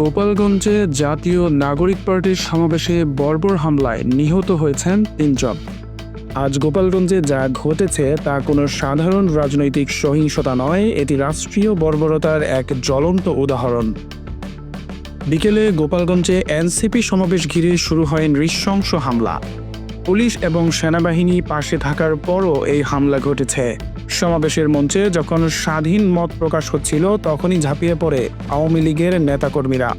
গোপালগঞ্জে জাতীয় নাগরিক পার্টির সমাবেশে বর্বর হামলায় নিহত হয়েছেন তিনজন। আজ গোপালগঞ্জে যা ঘটেছে তা কোনো সাধারণ রাজনৈতিক সহিংসতা নয়, এটি রাষ্ট্রীয় বর্বরতার এক জ্বলন্ত উদাহরণ। বিকেলে গোপালগঞ্জে এনসিপি সমাবেশ ঘিরে শুরু হয় নৃশংস হামলা। পুলিশ এবং সেনাবাহিনী পাশে থাকার পরও এই হামলা ঘটেছে। সমাবেশের মঞ্চে যখন স্বাধীন মত প্রকাশ হচ্ছিল, তখনই ঝাঁপিয়ে পড়ে আওয়ামী লীগের নেতাকর্মীরা।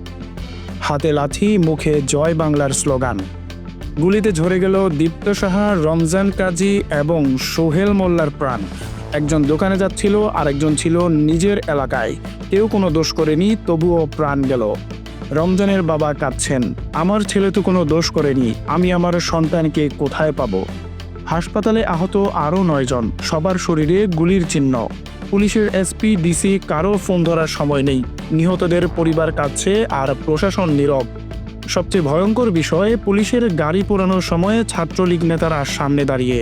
হাতে লাঠি মুখে জয় বাংলার স্লোগান। গুলিতে ঝরে গেল দীপ্ত সাহা, রমজান কাজী এবং সোহেল মোল্লার প্রাণ। একজন দোকানে যাচ্ছিল, আরেকজন ছিল নিজের এলাকায়। কেউ কোনো দোষ করেনি, তবুও প্রাণ গেল। রমজানের বাবা কাঁদছেন, আমার ছেলে তো কোনো দোষ করেনি, আমি আমার সন্তানকে কোথায় পাবো? হাসপাতালে আহত আরও নয়জন সবার শরীরে গুলির চিহ্ন। পুলিশের এসপি, ডিসি কারও ফোন ধরার সময় নেই, নিহতদের পরিবার কাঁদছে আর প্রশাসন নীরব। সবচেয়ে ভয়ঙ্কর বিষয়, পুলিশের গাড়ি পোড়ানোর সময় ছাত্রলীগ নেতারা সামনে দাঁড়িয়ে।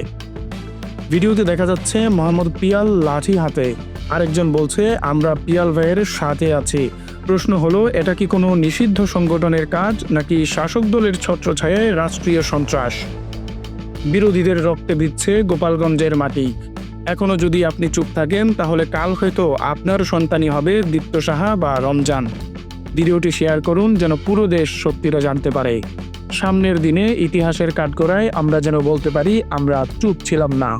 ভিডিওতে দেখা যাচ্ছে মোহাম্মদ পিয়াল লাঠি হাতে। আরেকজন বলছে, আমরা পিয়াল ভাইয়ের সাথে আছি প্রশ্ন হলো, এটা কি কোনো নিষিদ্ধ সংগঠনের কাজ, নাকি শাসক দলের ছত্রছায়ায় রাষ্ট্রীয় সন্ত্রাস? বিরোধীদের রক্তে দিচ্ছে গোপালগঞ্জের মাটি। এখনও যদি আপনি চুপ থাকেন, তাহলে কাল হয়তো আপনার সন্তানই হবে দীপ্ত সাহা বা রমজান। ভিডিওটি শেয়ার করুন যেন পুরো দেশ সত্যিটা জানতে পারে। সামনের দিনে ইতিহাসের কাঠগড়ায় আমরা যেন বলতে পারি, আমরা চুপ ছিলাম না।